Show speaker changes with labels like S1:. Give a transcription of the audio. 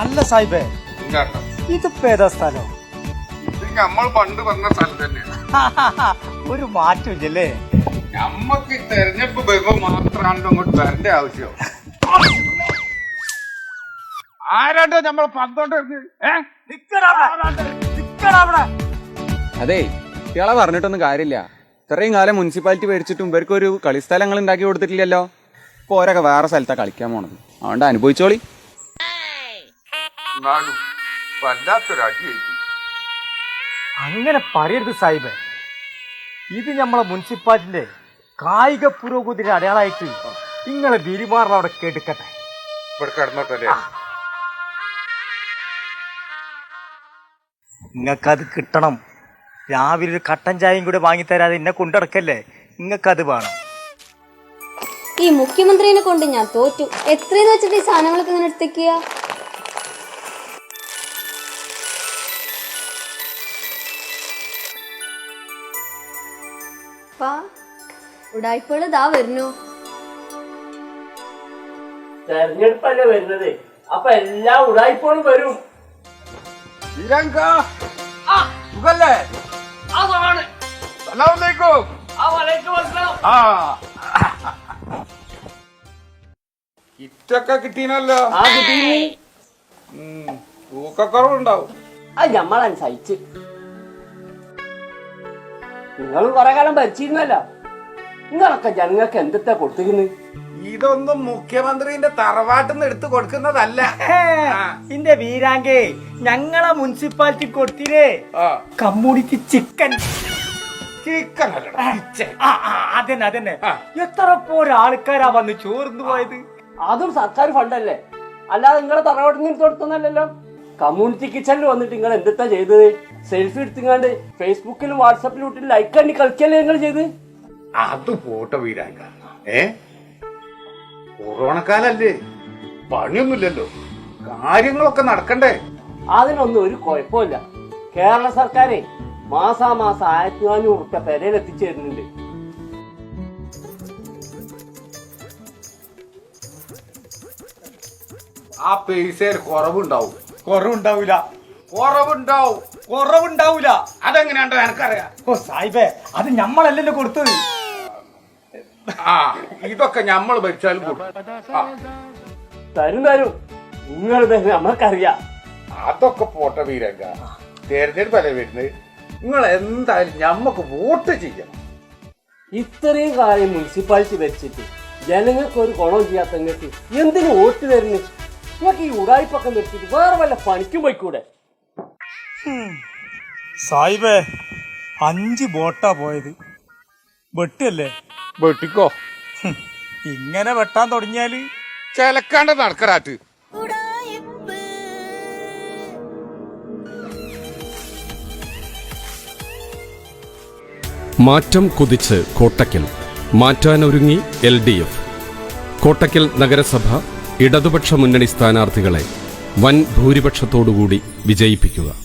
S1: അല്ല സാഹിബേ
S2: ഇങ്ങാട്ടോ
S1: ഇതിപ്പോ ഏതാ സ്ഥലം?
S2: ഇത് നമ്മൾ പണ്ട് വന്ന സ്ഥലം തന്നെയാണ്.
S1: ഒരു മാറ്റമില്ലല്ലേ?
S2: നമ്മക്ക് തെരഞ്ഞെടുപ്പ് വരുമ്പോ മാത്രമാണ് അങ്ങോട്ട് വരേണ്ട ആവശ്യം. ആരാണ്ടോ നമ്മൾ പന്തോണ്ട്
S3: അതെ ഇയാളെ പറഞ്ഞിട്ടൊന്നും കാര്യമില്ല. ഇത്രയും കാലം മുനിസിപ്പാലിറ്റി മേടിച്ചിട്ടും ഇവർക്ക് ഒരു കളിസ്ഥലങ്ങൾ ഉണ്ടാക്കി കൊടുത്തിട്ടില്ലല്ലോ. ഇപ്പൊ ഓരൊക്കെ വേറെ സ്ഥലത്താണ് കളിക്കാൻ പോണത്. അതുകൊണ്ട് അനുഭവിച്ചോളി.
S2: എന്നാലും വല്ലാത്തൊരു അടിയായിട്ട്
S1: അങ്ങനെ പറയരുത് സാഹിബ്. ഇത് നമ്മളെ മുനിസിപ്പാലിറ്റിന്റെ കായിക പുരോഗതിയുടെ അടയാളായിട്ട് നിങ്ങളെ ബിരിമാറിൽ അവിടെ കേട്ടിക്കട്ടെ.
S2: ഇവിടെ കിടന്നോട്ടല്ലേ
S1: നിങ്ങൾക്കത് കിട്ടണം. രാവിലെ ഒരു കട്ടൻ ചായയും കൂടെ വാങ്ങിത്തരാതെ എന്നെ കൊണ്ടടക്കല്ലേ? നിങ്ങൾക്കത് വേണം.
S4: ഈ മുഖ്യമന്ത്രിനെ കൊണ്ട് ഞാൻ തോറ്റു. എത്രയെന്ന് വെച്ചിട്ട് ഈ സാധനങ്ങളൊക്കെ ഇങ്ങനെ എടുത്തേക്കുക? ഉടായ്പകൾ ഇതാ വരുന്നു.
S5: തെരഞ്ഞെടുപ്പല്ലേ വരുന്നത്? അപ്പൊ എല്ലാ വരും.
S2: സുഖല്ലേ? കിറ്റൊക്കെ കിട്ടീനല്ലോ. തൂക്കക്കുറവുണ്ടാവും.
S5: അത് ഞമ്മളാണ് സഹിച്ച് നിങ്ങൾ കുറെ കാലം ഭരിച്ചിരുന്നല്ലോ. നിങ്ങളൊക്കെ ജനങ്ങൾക്ക് എന്തൊക്കെ കൊടുത്തിരുന്നു
S2: ഇതൊന്നും മുഖ്യമന്ത്രിന്റെ തറവാട്ടിൽ നിന്ന് എടുത്തു കൊടുക്കുന്നതല്ല.
S1: ഇന്റെ വീരാങ്കേ ഞങ്ങളെ മുനിസിപ്പാലിറ്റി കൊടുത്തില്ലേ?
S2: ആ,
S1: കമ്മ്യൂണിറ്റി ചിക്കൻ.
S2: ചിക്കൻ അല്ലടാ,
S1: ആ, ആ, അതന്നെ അതന്നെ. എത്ര പോരെ ആൾക്കാരാ വന്ന് ചോർന്നു പോയത്?
S5: അതും സർക്കാർ ഫണ്ടല്ലേ. അല്ലാതെ നിങ്ങളെ തറവാട്ടിൽ നിന്ന് കൊടുത്തല്ലോ കമ്മ്യൂണിറ്റി കിച്ചണിൽ വന്നിട്ട് നിങ്ങൾ എന്തൊക്കെ ചെയ്തത്? സെൽഫി എടുത്തിങ്ങാണ്ട് ഫേസ്ബുക്കിലും വാട്സാപ്പിലും ഇട്ട് ലൈക്ക് കണ്ടി കളിക്കല്ലേ നിങ്ങൾ ചെയ്ത്?
S2: അത് പോട്ടെ വീരാങ്ക. ഏ? കൊറോണ കാലല്ലേ പണിയൊന്നുമില്ലല്ലോ. കാര്യങ്ങളൊക്കെ നടക്കണ്ടേ.
S5: അതിനൊന്നും ഒരു കുഴപ്പമില്ല. കേരള സർക്കാരെ മാസാമാസം ആയിരത്തി നാനൂറ് റുപ്യ പെരയിൽ എത്തിച്ചേരുന്നുണ്ട്.
S2: ആ പൈസയിൽ കുറവുണ്ടാവും.
S1: കുറവുണ്ടാവൂല.
S2: കുറവുണ്ടാവും.
S1: കുറവുണ്ടാവൂല.
S2: അതെങ്ങനെയാണ്ടോ എനിക്കറിയാം.
S1: ഓ സായിബേ അത് ഞമ്മളല്ലല്ലോ കൊടുത്തത്.
S2: ആ ഇതൊക്കെ ഞമ്മൾ ഭരിച്ചാലും കൊടുക്കും. ആ,
S5: തരും തരും. നിങ്ങൾ തന്നെ നമ്മക്കറിയാം.
S2: അതൊക്കെ പോട്ടെ വീരങ്ക. തെരഞ്ഞെടുപ്പല്ലേ വരുന്നത്. നിങ്ങൾ എന്തായാലും ഞമ്മക്ക് വോട്ട് ചെയ്യണം.
S5: ഇത്രയും കാലം മുനിസിപ്പാലിറ്റി വെച്ചിട്ട് ജനങ്ങൾക്ക് ഒരു ഗുണം ചെയ്യാത്ത നിങ്ങൾക്ക് എന്തിനു വോട്ട് തരുന്നു? നിങ്ങൾക്ക് ഈ ഉടായ്പൊക്കെ നിർത്തിയിട്ട് വേറെ വല്ല പണിക്കും പോയിക്കൂടെ?
S1: സായിബേ അഞ്ച് ബോട്ടാ പോയത്. വെട്ടല്ലേ
S2: വെട്ടിക്കോ.
S1: ഇങ്ങനെ വെട്ടാൻ തുടങ്ങിയാൽ?
S2: ചിലക്കാണ്ട് നടക്കറാറ്റ്
S6: മാറ്റം കുതിച്ച് കോട്ടക്കൽ. മാറ്റാനൊരുങ്ങി എൽ ഡി എഫ്. കോട്ടക്കൽ നഗരസഭ ഇടതുപക്ഷ മുന്നണി സ്ഥാനാർത്ഥികളെ വൻ ഭൂരിപക്ഷത്തോടുകൂടി വിജയിപ്പിക്കുക.